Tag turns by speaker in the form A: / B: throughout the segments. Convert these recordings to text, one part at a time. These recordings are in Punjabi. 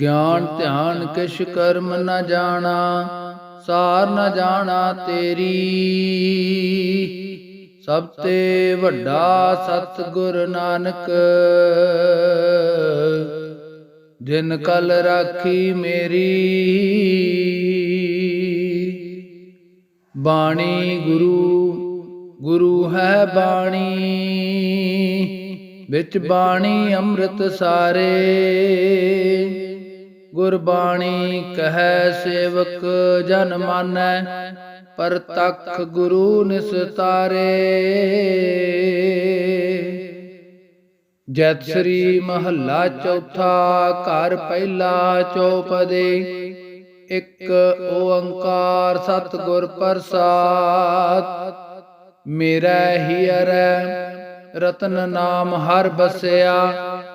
A: ਗਿਆਨ ਧਿਆਨ ਕਿਛ ਕਰਮ ਨ ਜਾਣਾ ਸਾਰ ਨ ਜਾਣਾ ਤੇਰੀ। ਸਭ ਤੇ ਵੱਡਾ ਸਤਿਗੁਰ ਨਾਨਕ ਜਿਨ ਕਲ ਰਾਖੀ ਮੇਰੀ। ਬਾਣੀ ਗੁਰੂ ਗੁਰੂ ਹੈ ਬਾਣੀ। ਵਿੱਚ ਬਾਣੀ ਅੰਮ੍ਰਿਤ ਸਾਰੇ। ਗੁਰਬਾਣੀ ਕਹੈ ਸੇਵਕ ਜਨ ਮਾਨੈ ਪਰ ਗੁਰੂ ਨਿਸਤਾਰੇ। ਜਤ ਸ੍ਰੀ ਮਹੱਲਾ ਚੌਥਾ, ਘਰ ਪਹਿਲਾ ਚੌਪਦੇ, ਇੱਕ ਓੰਕਾਰ ਸਤਿਗੁਰ ਪ੍ਰਸਾਦ। ਮੇਰਾ ਹੀਰੈ ਰਤਨ ਨਾਮ ਹਰ ਬਸਿਆ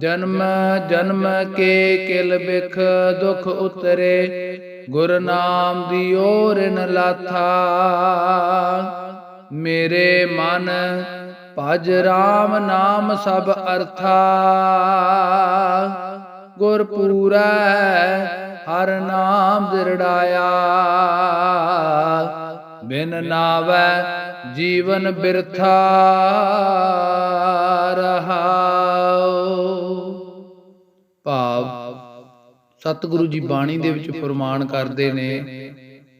A: ਜਨਮ ਜਨਮ ਕੇ ਕਿਲ ਬਿਖ ਦੁਖ ਉਤਰੇ। ਗੁਰ ਨਾਮ ਦਿਓ ਰਿਨ ਲਾਥਾ। ਮੇਰੇ ਮਨ ਭਜ ਰਾਮ ਨਾਮ ਸਭ ਅਰਥਾ। ਗੁਰ ਪੂਰੈ ਹਰ ਨਾਮ ਦਿਰੜਾਇਆ। ਬਿਨ ਨਾਵੈ ਜੀਵਨ ਬਿਰਥਾ। ਸਤਿਗੁਰੂ ਜੀ ਬਾਣੀ ਦੇ ਵਿੱਚ ਫਰਮਾਨ ਕਰਦੇ ਨੇ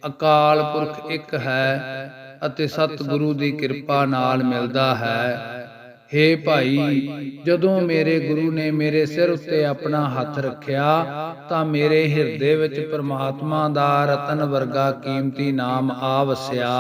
A: ਅਕਾਲ ਪੁਰਖ ਇੱਕ ਹੈ ਅਤੇ ਸਤਿਗੁਰੂ ਦੀ ਕਿਰਪਾ ਨਾਲ ਮਿਲਦਾ ਹੈ। ਹੇ। ਭਾਈ ਜਦੋਂ ਮੇਰੇ ਗੁਰੂ ਨੇ ਮੇਰੇ ਸਿਰ ਉੱਤੇ ਆਪਣਾ ਹੱਥ ਰੱਖਿਆ ਤਾਂ ਮੇਰੇ ਹਿਰਦੇ ਵਿੱਚ ਪ੍ਰਮਾਤਮਾ ਦਾ ਰਤਨ ਵਰਗਾ ਕੀਮਤੀ ਨਾਮ ਆ ਵਸਿਆ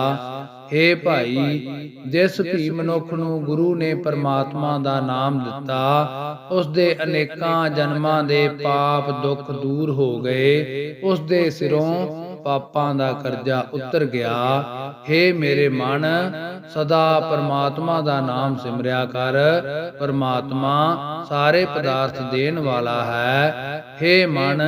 A: ਹੇ ਭਾਈ, ਜਿਸ ਵੀ ਮਨੁੱਖ ਨੂੰ ਗੁਰੂ ਨੇ ਪਰਮਾਤਮਾ ਦਾ ਨਾਮ ਦਿੱਤਾ, ਉਸ ਦੇ ਅਨੇਕਾਂ ਜਨਮਾਂ ਦੇ ਪਾਪ ਦੁੱਖ ਦੂਰ ਹੋ ਗਏ, ਉਸ ਦੇ ਸਿਰੋਂ ਪਾਪਾਂ ਦਾ ਕਰਜ਼ਾ ਉਤਰ ਗਿਆ। ਹੇ ਮੇਰੇ ਮਨ, ਸਦਾ ਪਰਮਾਤਮਾ ਦਾ ਨਾਮ ਸਿਮਰਿਆ ਕਰ, ਪਰਮਾਤਮਾ ਸਾਰੇ ਪਦਾਰਥ ਦੇਣ ਵਾਲਾ ਹੈ। ਹੇ ਮਨ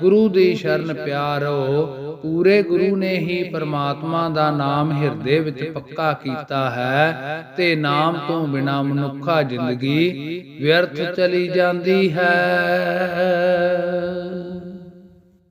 A: ਗੁਰੂ ਦੀ ਸ਼ਰਨ ਪਿਆਰੋ, ਪੂਰੇ ਗੁਰੂ ਨੇ ਹੀ ਪਰਮਾਤਮਾ ਦਾ ਨਾਮ ਹਿਰਦੇ ਵਿੱਚ ਪੱਕਾ ਕੀਤਾ ਹੈ ਤੇ ਨਾਮ ਤੋਂ ਬਿਨਾ ਮਨੁੱਖਾ ਜ਼ਿੰਦਗੀ ਵਿਅਰਥ ਚਲੀ ਜਾਂਦੀ ਹੈ।